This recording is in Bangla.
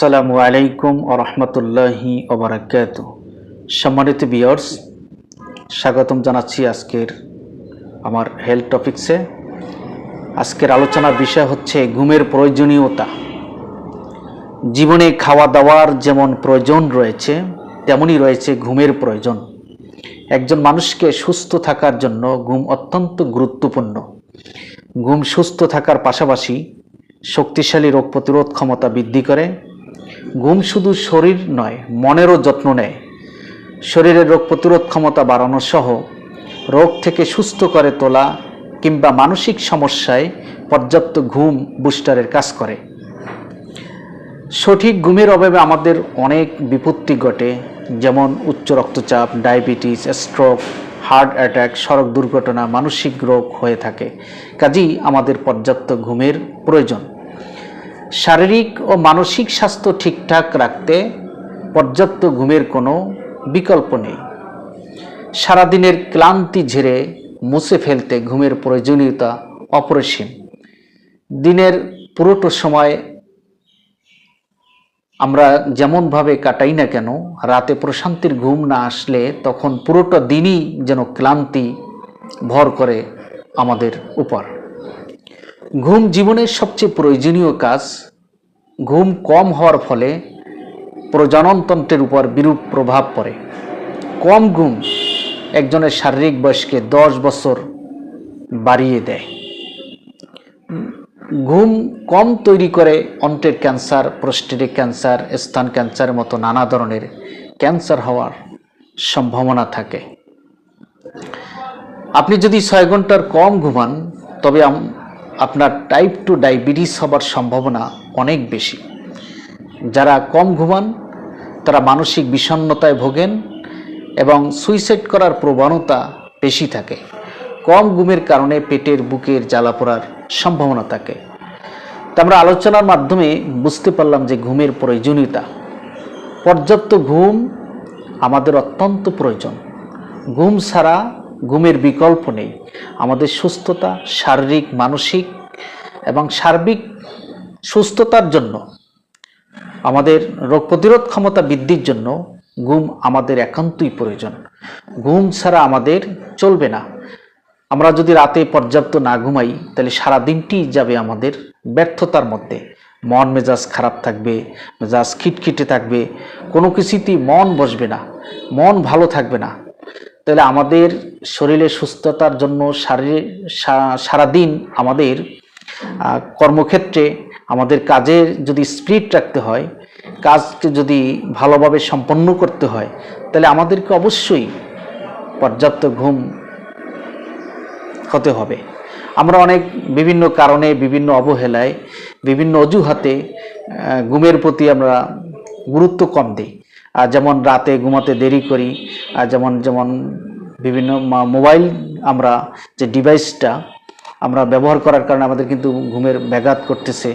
আসসালামু আলাইকুম ও রহমতুল্লাহি ওবরাকাত সম্মানিত বিয়ার্স স্বাগতম জানাচ্ছি আজকের আমার হেলথ টপিক্সে আজকের আলোচনার বিষয় হচ্ছে ঘুমের প্রয়োজনীয়তা। জীবনে খাওয়া দাওয়ার যেমন প্রয়োজন রয়েছে, তেমনই রয়েছে ঘুমের প্রয়োজন। একজন মানুষকে সুস্থ থাকার জন্য ঘুম অত্যন্ত গুরুত্বপূর্ণ। ঘুম সুস্থ থাকার পাশাপাশি শক্তিশালী রোগ প্রতিরোধ ক্ষমতা বৃদ্ধি করে ঘুম শুধু শরীর নয়, মনেরও যত্ন নেয়। শরীরের রোগ প্রতিরোধ ক্ষমতা বাড়ানো সহ রোগ থেকে সুস্থ করে তোলা কিংবা মানসিক সমস্যায় পর্যাপ্ত ঘুম বুস্টারের কাজ করে। সঠিক ঘুমের অভাবে আমাদের অনেক বিপত্তি ঘটে, যেমন উচ্চ রক্তচাপ, ডায়াবেটিস স্ট্রোক হার্ট অ্যাটাক সড়ক দুর্ঘটনা, মানসিক রোগ হয়ে থাকে। কাজেই আমাদের পর্যাপ্ত ঘুমের প্রয়োজন। শারীরিক ও মানসিক স্বাস্থ্য ঠিকঠাক রাখতে পর্যাপ্ত ঘুমের কোনো বিকল্প নেই। সারাদিনের ক্লান্তি ঝেড়ে মুছে ফেলতে ঘুমের প্রয়োজনীয়তা অপরিসীম। দিনের পুরোটো সময় আমরা যেমনভাবে কাটাই না কেন, রাতে প্রশান্তির ঘুম না আসলে তখন পুরোটা দিনই যেন ক্লান্তি ভর করে আমাদের উপর। ঘুম জীবনের সবচেয়ে প্রয়োজনীয় কাজ, ঘুম কম হওয়ার ফলে প্রজননতন্ত্রের উপর বিরূপ প্রভাব পড়ে। কম ঘুম একজনের শারীরিক বয়সকে দশ বছর বাড়িয়ে দেয়। ঘুম কম তৈরি করে অন্ত্রের ক্যান্সার, প্রস্টেটিক ক্যান্সার, স্তন ক্যান্সারের মতো নানা ধরনের ক্যান্সার হওয়ার সম্ভাবনা থাকে। আপনি যদি ছয় ঘণ্টার কম ঘুমান, তবে আপনার টাইপ টু ডায়াবেটিস হবার সম্ভাবনা অনেক বেশি। যারা কম ঘুমান, তারা মানসিক বিষণ্ণতায় ভোগেন এবং সুইসাইড করার প্রবণতা বেশি থাকে। কম ঘুমের কারণে পেটের, বুকের জ্বালা পোড়ার সম্ভাবনা থাকে। তা আমরা আলোচনার মাধ্যমে বুঝতে পারলাম যে ঘুমের প্রয়োজনীয়তা। পর্যাপ্ত ঘুম আমাদের অত্যন্ত প্রয়োজন। ঘুম ছাড়া ঘুমের বিকল্প নেই। আমাদের সুস্থতা শারীরিক, মানসিক এবং সার্বিক সুস্থতার জন্য, আমাদের রোগ প্রতিরোধ ক্ষমতা বৃদ্ধির জন্য ঘুম আমাদের একান্তই প্রয়োজন। ঘুম ছাড়া আমাদের চলবে না। আমরা যদি রাতে পর্যাপ্ত না ঘুমাই, তাহলে সারা দিনটি যাবে আমাদের ব্যর্থতার মধ্যে। মন মেজাজ খারাপ থাকবে, মেজাজ খিটখিটে থাকবে, কোনো কিছুতেই মন বসবে না, মন ভালো থাকবে না। তাহলে আমাদের শরীরের সুস্থতার জন্য শারীরিক সারাদিন আমাদের কর্মক্ষেত্রে আমাদের কাজের যদি স্পিড রাখতে হয়, কাজকে যদি ভালোভাবে সম্পন্ন করতে হয়, তাহলে আমাদেরকে অবশ্যই পর্যাপ্ত ঘুম হতে হবে। আমরা অনেক বিভিন্ন কারণে, বিভিন্ন অবহেলায়, বিভিন্ন অজুহাতে ঘুমের প্রতি আমরা গুরুত্ব কম দিই। আর যেমন রাতে ঘুমাতে দেরি করি, আর যেমন যেমন বিভিন্ন মোবাইল আমরা, যে ডিভাইসটা আমরা ব্যবহার করার কারণে আমাদের কিন্তু ঘুমের ব্যাঘাত করতেছে